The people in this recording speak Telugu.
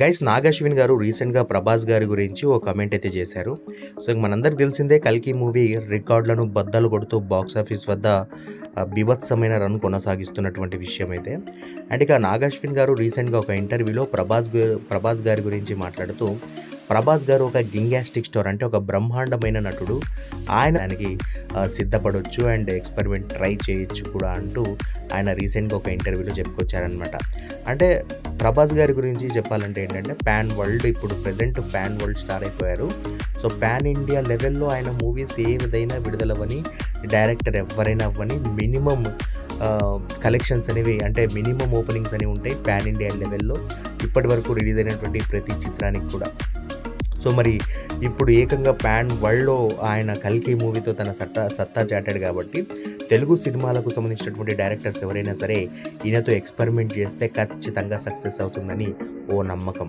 గైస్ నాగశ్విన్ గారు రీసెంట్గా ప్రభాస్ గారి గురించి ఓ కమెంట్ అయితే చేశారు. సో మనందరికి తెలిసిందే కల్కి మూవీ రికార్డులను బద్దలు కొడుతూ బాక్స్ ఆఫీస్ వద్ద బీభత్సమైన రన్ కొనసాగిస్తున్నటువంటి విషయం అయితే. అండ్ ఇక నాగశ్విన్ గారు రీసెంట్గా ఒక ఇంటర్వ్యూలో ప్రభాస్ గారు ప్రభాస్ గారి గురించి మాట్లాడుతూ ప్రభాస్ గారు ఒక గింగాస్టిక్ స్టోర్ అంటే ఒక బ్రహ్మాండమైన నటుడు. ఆయన దానికి సిద్ధపడవచ్చు అండ్ ఎక్స్పెరిమెంట్ ట్రై చేయొచ్చు కూడా అంటూ ఆయన రీసెంట్గా ఒక ఇంటర్వ్యూలో చెప్పుకొచ్చారనమాట అంటే ప్రభాస్ గారి గురించి చెప్పాలంటే ఏంటంటే ప్యాన్ వరల్డ్ ఇప్పుడు ప్రజెంట్ ప్యాన్ వరల్డ్ స్టార్ అయిపోయారు. సో పాన్ ఇండియా లెవెల్లో ఆయన మూవీస్ ఏ విధైనా విడుదలవ్వని డైరెక్టర్ ఎవరైనా అవ్వని మినిమం కలెక్షన్స్ అనేవి అంటే మినిమం ఓపెనింగ్స్ అనేవి ఉంటాయి ప్యాన్ ఇండియా లెవెల్లో. ఇప్పటి వరకు రిలీజ్ అయినటువంటి ప్రతి చిత్రానికి కూడా. సో మరి ఇప్పుడు ఏకంగా ప్యాన్ వరల్డ్లో ఆయన కల్కి మూవీతో తన సత్తా సత్తా చాటాడు కాబట్టి తెలుగు సినిమాలకు సంబంధించినటువంటి డైరెక్టర్స్ ఎవరైనా సరే ఈయనతో ఎక్స్పెరిమెంట్ చేస్తే ఖచ్చితంగా సక్సెస్ అవుతుందని ఓ నమ్మకం.